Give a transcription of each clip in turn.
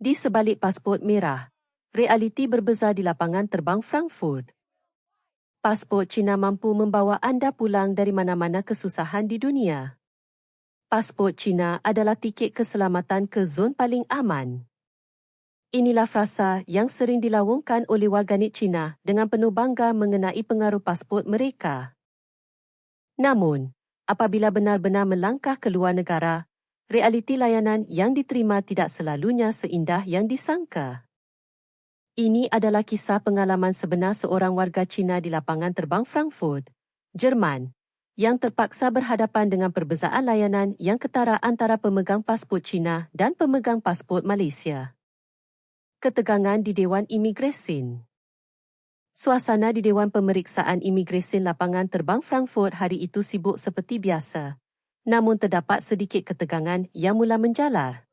Di sebalik pasport merah, realiti berbeza di lapangan terbang Frankfurt. Pasport Cina mampu membawa anda pulang dari mana-mana kesusahan di dunia. Pasport Cina adalah tiket keselamatan ke zon paling aman. Inilah frasa yang sering dilawungkan oleh warganet Cina dengan penuh bangga mengenai pengaruh pasport mereka. Namun, apabila benar-benar melangkah ke luar negara, realiti layanan yang diterima tidak selalunya seindah yang disangka. Ini adalah kisah pengalaman sebenar seorang warga Cina di lapangan terbang Frankfurt, Jerman, yang terpaksa berhadapan dengan perbezaan layanan yang ketara antara pemegang pasport Cina dan pemegang pasport Malaysia. Ketegangan di Dewan Imigresen Suasana di Dewan Pemeriksaan Imigresen Lapangan Terbang Frankfurt hari itu sibuk seperti biasa, namun terdapat sedikit ketegangan yang mula menjalar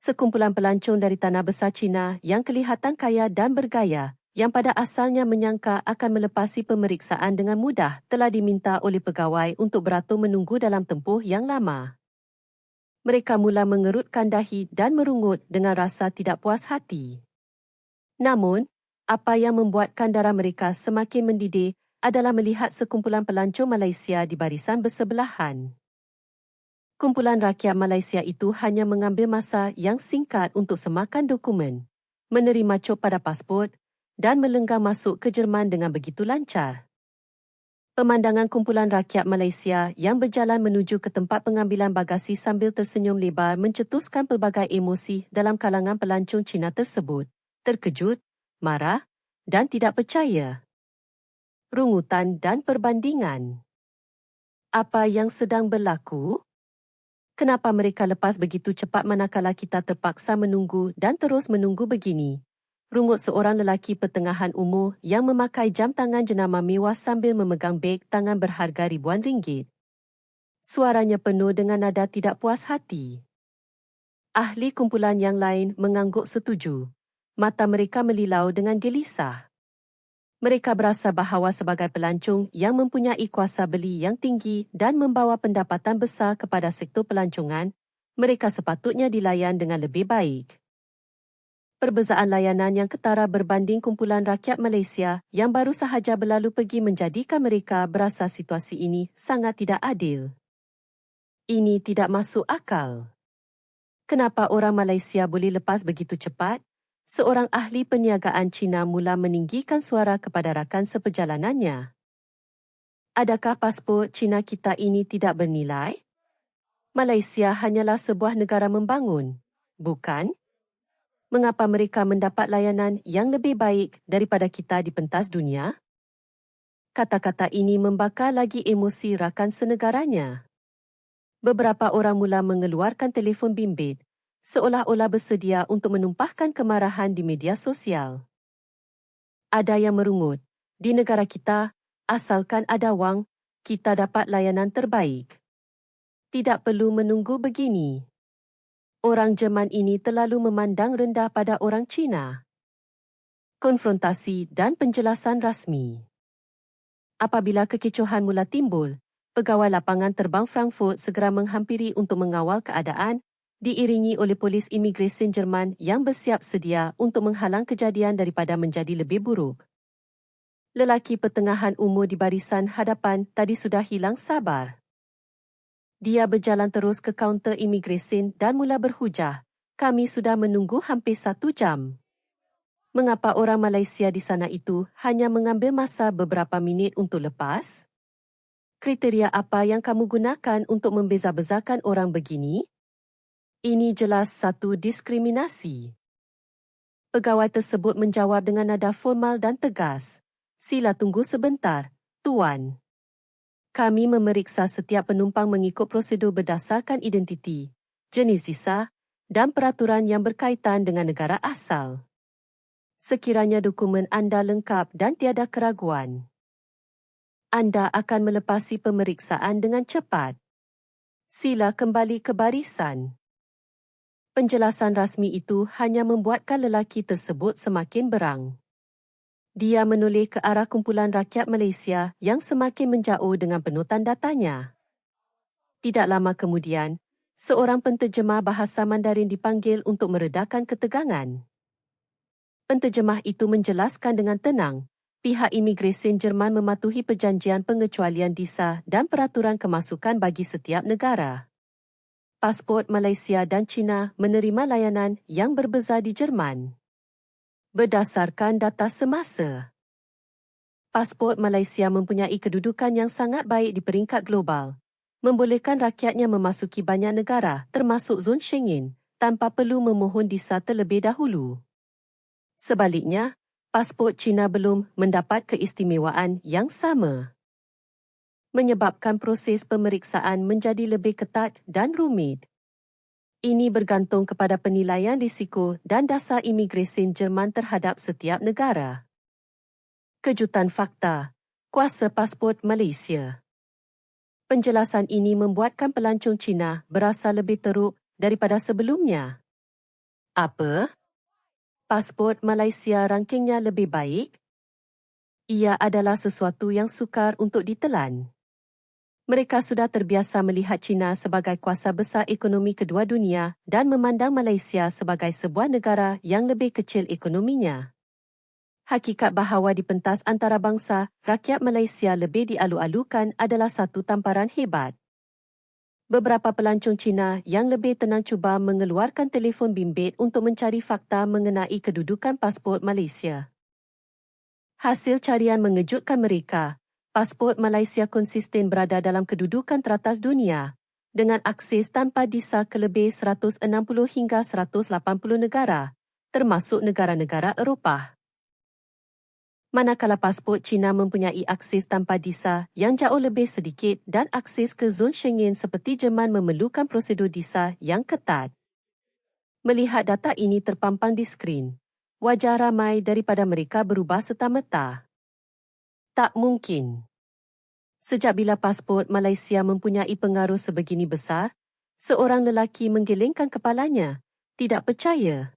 sekumpulan pelancong dari tanah besar Cina yang kelihatan kaya dan bergaya yang pada asalnya menyangka akan melepasi pemeriksaan dengan mudah telah diminta oleh pegawai untuk beratur menunggu dalam tempoh yang lama. Mereka mula mengerutkan dahi dan merungut dengan rasa tidak puas hati. Namun, apa yang membuatkan darah mereka semakin mendidih adalah melihat sekumpulan pelancong Malaysia di barisan bersebelahan kumpulan rakyat Malaysia itu hanya mengambil masa yang singkat untuk semakan dokumen, menerima cop pada pasport dan melenggang masuk ke Jerman dengan begitu lancar. Pemandangan kumpulan rakyat Malaysia yang berjalan menuju ke tempat pengambilan bagasi sambil tersenyum lebar mencetuskan pelbagai emosi dalam kalangan pelancong Cina tersebut, terkejut, marah dan tidak percaya. Rungutan dan perbandingan. Apa yang sedang berlaku? kenapa mereka lepas begitu cepat manakala kita terpaksa menunggu dan terus menunggu begini. Rungut seorang lelaki pertengahan umur yang memakai jam tangan jenama mewah sambil memegang beg tangan berharga ribuan ringgit. Suaranya penuh dengan nada tidak puas hati. Ahli kumpulan yang lain mengangguk setuju. Mata mereka melilau dengan gelisah mereka berasa bahawa sebagai pelancong yang mempunyai kuasa beli yang tinggi dan membawa pendapatan besar kepada sektor pelancongan, mereka sepatutnya dilayan dengan lebih baik. Perbezaan layanan yang ketara berbanding kumpulan rakyat Malaysia yang baru sahaja berlalu pergi menjadikan mereka berasa situasi ini sangat tidak adil. Ini tidak masuk akal. Kenapa orang Malaysia boleh lepas begitu cepat seorang ahli perniagaan Cina mula meninggikan suara kepada rakan seperjalanannya. Adakah pasport Cina kita ini tidak bernilai? Malaysia hanyalah sebuah negara membangun, bukan? Mengapa mereka mendapat layanan yang lebih baik daripada kita di pentas dunia? Kata-kata ini membakar lagi emosi rakan senegaranya. Beberapa orang mula mengeluarkan telefon bimbit seolah-olah bersedia untuk menumpahkan kemarahan di media sosial. Ada yang merungut, di negara kita, asalkan ada wang, kita dapat layanan terbaik. Tidak perlu menunggu begini. Orang Jerman ini terlalu memandang rendah pada orang Cina. Konfrontasi dan penjelasan rasmi. Apabila kekecohan mula timbul, pegawai lapangan terbang Frankfurt segera menghampiri untuk mengawal keadaan diiringi oleh polis imigresen Jerman yang bersiap sedia untuk menghalang kejadian daripada menjadi lebih buruk. Lelaki pertengahan umur di barisan hadapan tadi sudah hilang sabar. Dia berjalan terus ke kaunter imigresen dan mula berhujah, kami sudah menunggu hampir satu jam. Mengapa orang Malaysia di sana itu hanya mengambil masa beberapa minit untuk lepas? Kriteria apa yang kamu gunakan untuk membeza-bezakan orang begini? Ini jelas satu diskriminasi. Pegawai tersebut menjawab dengan nada formal dan tegas. Sila tunggu sebentar, Tuan. Kami memeriksa setiap penumpang mengikut prosedur berdasarkan identiti, jenis visa dan peraturan yang berkaitan dengan negara asal. Sekiranya dokumen anda lengkap dan tiada keraguan, anda akan melepasi pemeriksaan dengan cepat. Sila kembali ke barisan penjelasan rasmi itu hanya membuatkan lelaki tersebut semakin berang. Dia menoleh ke arah kumpulan rakyat Malaysia yang semakin menjauh dengan penuh tanda tanya. Tidak lama kemudian, Seorang penterjemah bahasa Mandarin dipanggil untuk meredakan ketegangan. Penterjemah itu menjelaskan dengan tenang, pihak imigresen Jerman mematuhi perjanjian pengecualian visa dan peraturan kemasukan bagi setiap negara. Pasport Malaysia dan China menerima layanan yang berbeza di Jerman. Berdasarkan data semasa, pasport Malaysia mempunyai kedudukan yang sangat baik di peringkat global membolehkan rakyatnya memasuki banyak negara termasuk zon Schengen tanpa perlu memohon visa terlebih dahulu. Sebaliknya, pasport China belum mendapat keistimewaan yang sama. Menyebabkan proses pemeriksaan menjadi lebih ketat dan rumit. Ini bergantung kepada penilaian risiko dan dasar imigresen Jerman terhadap setiap negara. Kejutan fakta, kuasa pasport Malaysia. Penjelasan ini membuatkan pelancong Cina berasa lebih teruk daripada sebelumnya. Apa? Pasport Malaysia rankingnya lebih baik? Ia adalah sesuatu yang sukar untuk ditelan. Mereka sudah terbiasa melihat China sebagai kuasa besar ekonomi kedua dunia dan memandang Malaysia sebagai sebuah negara yang lebih kecil ekonominya hakikat bahawa di pentas antarabangsa, rakyat Malaysia lebih dialu-alukan adalah satu tamparan hebat. Beberapa pelancong Cina yang lebih tenang cuba mengeluarkan telefon bimbit untuk mencari fakta mengenai kedudukan pasport Malaysia. Hasil carian mengejutkan mereka. Pasport Malaysia konsisten berada dalam kedudukan teratas dunia dengan akses tanpa visa ke lebih 160 hingga 180 negara, termasuk negara-negara Eropah manakala pasport China mempunyai akses tanpa visa yang jauh lebih sedikit dan akses ke zon Schengen seperti Jerman memerlukan prosedur visa yang ketat. Melihat data ini terpampang di skrin, wajah ramai daripada mereka berubah serta-merta. Tak mungkin. Sejak bila pasport Malaysia mempunyai pengaruh sebegini besar, seorang lelaki menggelengkan kepalanya, tidak percaya.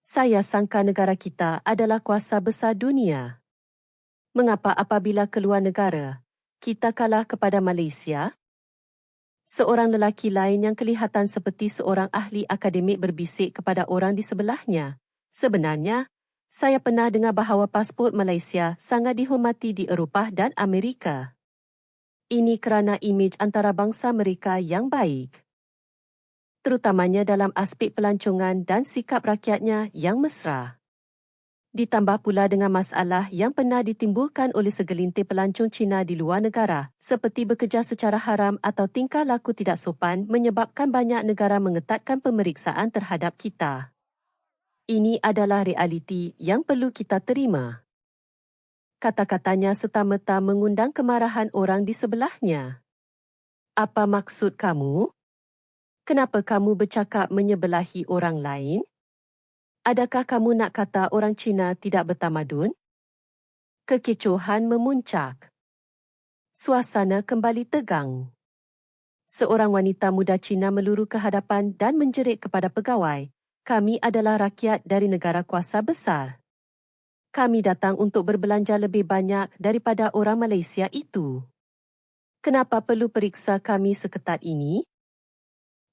Saya sangka negara kita adalah kuasa besar dunia. Mengapa apabila keluar negara, kita kalah kepada Malaysia? Seorang lelaki lain yang kelihatan seperti seorang ahli akademik berbisik kepada orang di sebelahnya. Sebenarnya, saya pernah dengar bahawa pasport Malaysia sangat dihormati di Eropah dan Amerika. Ini kerana imej antarabangsa mereka yang baik terutamanya dalam aspek pelancongan dan sikap rakyatnya yang mesra. Ditambah pula dengan masalah yang pernah ditimbulkan oleh segelintir pelancong Cina di luar negara, seperti bekerja secara haram atau tingkah laku tidak sopan menyebabkan banyak negara mengetatkan pemeriksaan terhadap kita. Ini adalah realiti yang perlu kita terima. Kata-katanya serta-merta mengundang kemarahan orang di sebelahnya. Apa maksud kamu? Kenapa kamu bercakap menyebelahi orang lain? Adakah kamu nak kata orang Cina tidak bertamadun? Kekecohan memuncak. Suasana kembali tegang. Seorang wanita muda Cina meluru ke hadapan dan menjerit kepada pegawai, kami adalah rakyat dari negara kuasa besar. Kami datang untuk berbelanja lebih banyak daripada orang Malaysia itu. Kenapa perlu periksa kami seketat ini?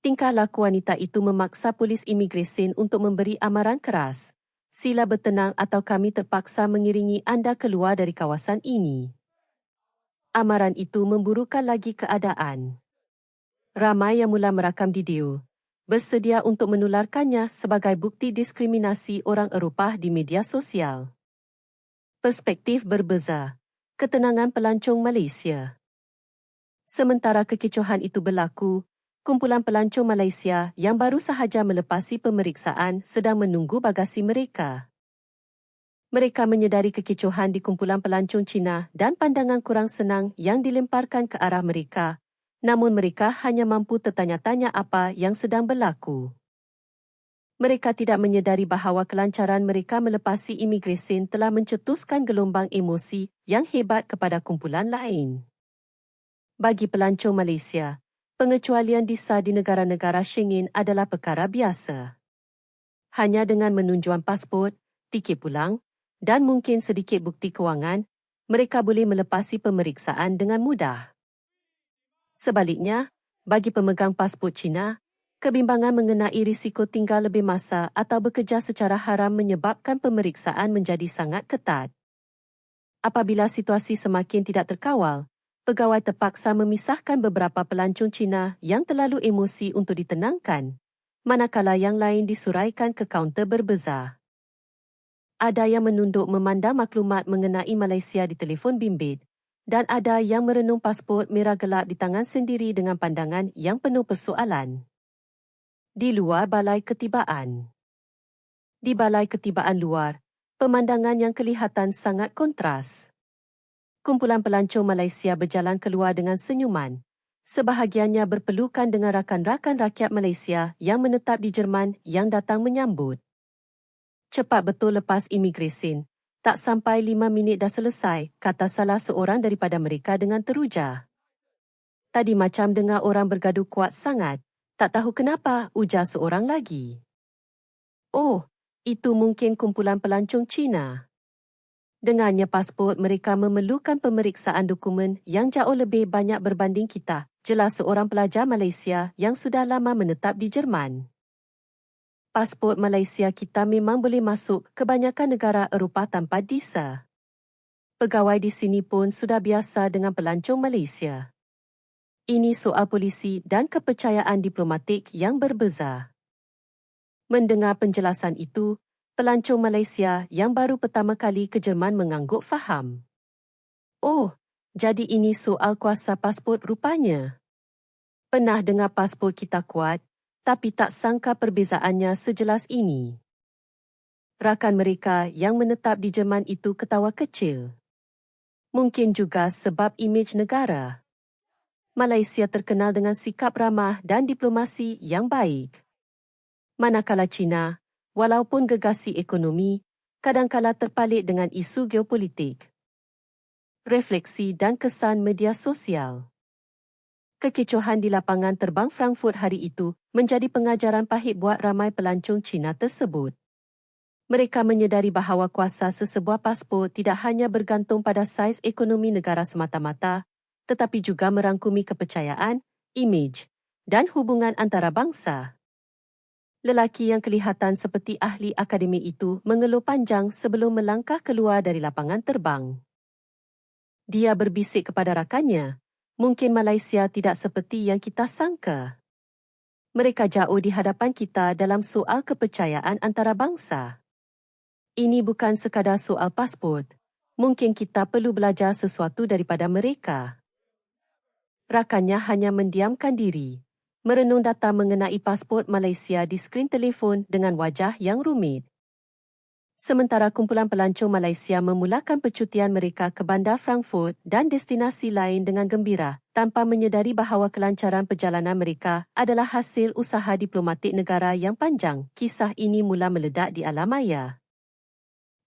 tingkah laku wanita itu memaksa polis imigresen untuk memberi amaran keras. Sila bertenang atau kami terpaksa mengiringi anda keluar dari kawasan ini. Amaran itu memburukan lagi keadaan. Ramai yang mula merakam video, bersedia untuk menularkannya sebagai bukti diskriminasi orang Eropah di media sosial. Perspektif berbeza. Ketenangan pelancong Malaysia. Sementara kekecohan itu berlaku, kumpulan pelancong Malaysia yang baru sahaja melepasi pemeriksaan sedang menunggu bagasi mereka. Mereka menyedari kekecohan di kumpulan pelancong Cina dan pandangan kurang senang yang dilemparkan ke arah mereka, namun mereka hanya mampu tertanya-tanya apa yang sedang berlaku. Mereka tidak menyedari bahawa kelancaran mereka melepasi imigresen telah mencetuskan gelombang emosi yang hebat kepada kumpulan lain. Bagi pelancong Malaysia, pengecualian visa di negara-negara Schengen adalah perkara biasa. Hanya dengan menunjuan pasport, tiket pulang dan mungkin sedikit bukti kewangan, mereka boleh melepasi pemeriksaan dengan mudah. Sebaliknya, Bagi pemegang pasport Cina, kebimbangan mengenai risiko tinggal lebih masa atau bekerja secara haram menyebabkan pemeriksaan menjadi sangat ketat. Apabila situasi semakin tidak terkawal, pegawai terpaksa memisahkan beberapa pelancong Cina yang terlalu emosi untuk ditenangkan, manakala yang lain disuraikan ke kaunter berbeza ada yang menunduk memandang maklumat mengenai Malaysia di telefon bimbit dan ada yang merenung pasport merah gelap di tangan sendiri dengan pandangan yang penuh persoalan. Di luar balai ketibaan. Di balai ketibaan luar, pemandangan yang kelihatan sangat kontras. Kumpulan pelancong Malaysia berjalan keluar dengan senyuman. Sebahagiannya berpelukan dengan rakan-rakan rakyat Malaysia yang menetap di Jerman yang datang menyambut. Cepat betul lepas imigresen. Tak sampai lima minit dah selesai, kata salah seorang daripada mereka dengan teruja. Tadi macam dengar orang bergaduh kuat sangat. Tak tahu kenapa, ujar seorang lagi. Oh, itu mungkin kumpulan pelancong Cina. Dengannya pasport mereka memerlukan pemeriksaan dokumen yang jauh lebih banyak berbanding kita, jelas seorang pelajar Malaysia yang sudah lama menetap di Jerman pasport Malaysia kita memang boleh masuk kebanyakan negara Eropah tanpa visa. Pegawai di sini pun sudah biasa dengan pelancong Malaysia. Ini soal polisi dan kepercayaan diplomatik yang berbeza. Mendengar penjelasan itu, pelancong Malaysia yang baru pertama kali ke Jerman mengangguk faham. Oh, jadi ini soal kuasa pasport rupanya. Pernah dengar pasport kita kuat, tapi tak sangka perbezaannya sejelas ini. Rakan mereka yang menetap di Jerman itu ketawa kecil. Mungkin juga sebab imej negara. Malaysia terkenal dengan sikap ramah dan diplomasi yang baik. Manakala China, walaupun gegasi ekonomi, kadangkala terpalit dengan isu geopolitik. Refleksi dan kesan media sosial kekecohan di lapangan terbang Frankfurt hari itu menjadi pengajaran pahit buat ramai pelancong Cina tersebut. Mereka menyedari bahawa kuasa sesebuah pasport tidak hanya bergantung pada saiz ekonomi negara semata-mata, tetapi juga merangkumi kepercayaan, imej dan hubungan antara bangsa. Lelaki yang kelihatan seperti ahli akademik itu mengeluh panjang sebelum melangkah keluar dari lapangan terbang. Dia berbisik kepada rakannya, mungkin Malaysia tidak seperti yang kita sangka. Mereka jauh di hadapan kita dalam soal kepercayaan antarabangsa. Ini bukan sekadar soal pasport. Mungkin kita perlu belajar sesuatu daripada mereka. Rakannya hanya mendiamkan diri, merenung data mengenai pasport Malaysia di skrin telefon dengan wajah yang rumit. Sementara kumpulan pelancong Malaysia memulakan percutian mereka ke bandar Frankfurt dan destinasi lain dengan gembira tanpa menyedari bahawa kelancaran perjalanan mereka adalah hasil usaha diplomatik negara yang panjang. Kisah ini mula meledak di alam maya.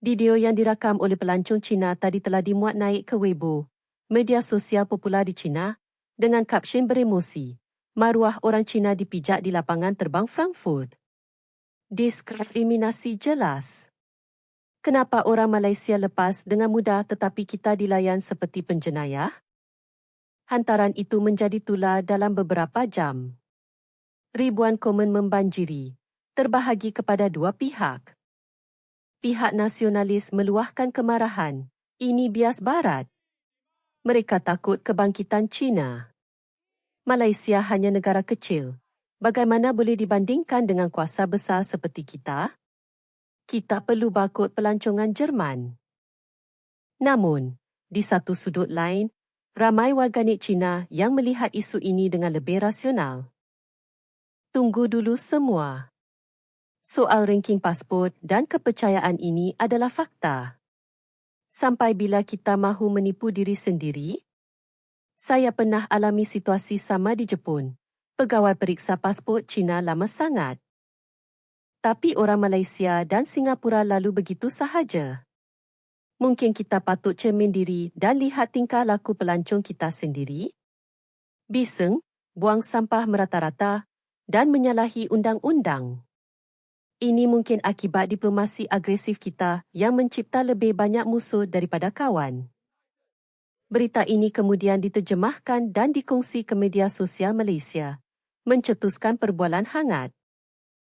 Video yang dirakam oleh pelancong Cina tadi telah dimuat naik ke Weibo, media sosial popular di China, dengan kapsyen beremosi. Maruah orang Cina dipijak di lapangan terbang Frankfurt. Diskriminasi jelas. Kenapa orang Malaysia lepas dengan mudah tetapi kita dilayan seperti penjenayah? Hantaran itu menjadi tular dalam beberapa jam. Ribuan komen membanjiri, terbahagi kepada dua pihak. Pihak nasionalis meluahkan kemarahan. Ini bias barat. Mereka takut kebangkitan China. Malaysia hanya negara kecil. Bagaimana boleh dibandingkan dengan kuasa besar seperti kita? Kita perlu bakut pelancongan Jerman. Namun, di satu sudut lain, ramai warganet Cina yang melihat isu ini dengan lebih rasional. Tunggu dulu semua. Soal ranking pasport dan kepercayaan ini adalah fakta. Sampai bila kita mahu menipu diri sendiri? Saya pernah alami situasi sama di Jepun. Pegawai periksa pasport Cina lama sangat tapi orang Malaysia dan Singapura lalu begitu sahaja. Mungkin kita patut cermin diri dan lihat tingkah laku pelancong kita sendiri. Biseng, buang sampah merata-rata dan menyalahi undang-undang. Ini mungkin akibat diplomasi agresif kita yang mencipta lebih banyak musuh daripada kawan. Berita ini kemudian diterjemahkan dan dikongsi ke media sosial Malaysia, mencetuskan perbualan hangat.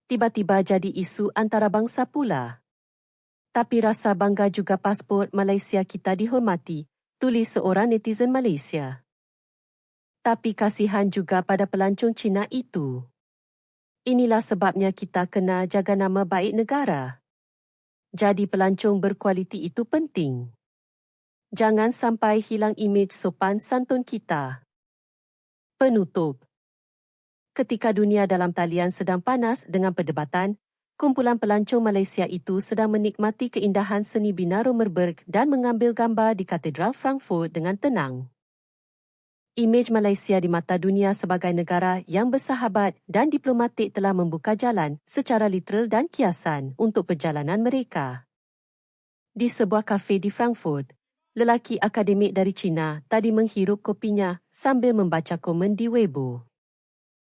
Tiba-tiba jadi isu antarabangsa pula. Tapi rasa bangga juga pasport Malaysia kita dihormati, tulis seorang netizen Malaysia. Tapi kasihan juga pada pelancong Cina itu. Inilah sebabnya kita kena jaga nama baik negara. Jadi pelancong berkualiti itu penting. Jangan sampai hilang imej sopan santun kita. Penutup. Ketika dunia dalam talian sedang panas dengan perdebatan, kumpulan pelancong Malaysia itu sedang menikmati keindahan seni bina Romerberg dan mengambil gambar di Katedral Frankfurt dengan tenang. Imej Malaysia di mata dunia sebagai negara yang bersahabat dan diplomatik telah membuka jalan secara literal dan kiasan untuk perjalanan mereka. Di sebuah kafe di Frankfurt, lelaki akademik dari China tadi menghirup kopinya sambil membaca komen di Weibo.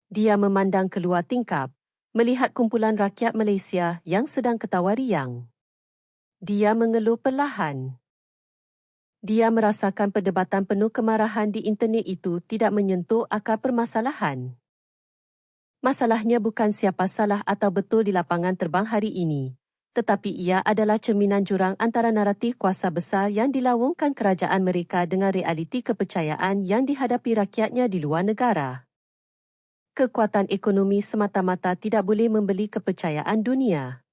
Dia memandang keluar tingkap melihat kumpulan rakyat Malaysia yang sedang ketawa riang. Dia mengeluh perlahan. Dia merasakan perdebatan penuh kemarahan di internet itu tidak menyentuh akar permasalahan. Masalahnya bukan siapa salah atau betul di lapangan terbang hari ini, tetapi ia adalah cerminan jurang antara naratif kuasa besar yang dilawungkan kerajaan mereka dengan realiti kepercayaan yang dihadapi rakyatnya di luar negara kekuatan ekonomi semata-mata tidak boleh membeli kepercayaan dunia.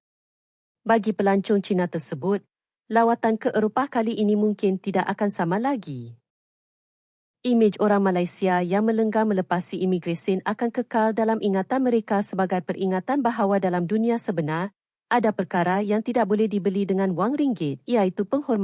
Bagi pelancong Cina tersebut, lawatan ke Eropah kali ini mungkin tidak akan sama lagi. Imej orang Malaysia yang melenggang melepasi imigresen akan kekal dalam ingatan mereka sebagai peringatan bahawa dalam dunia sebenar, ada perkara yang tidak boleh dibeli dengan wang ringgit iaitu penghormatan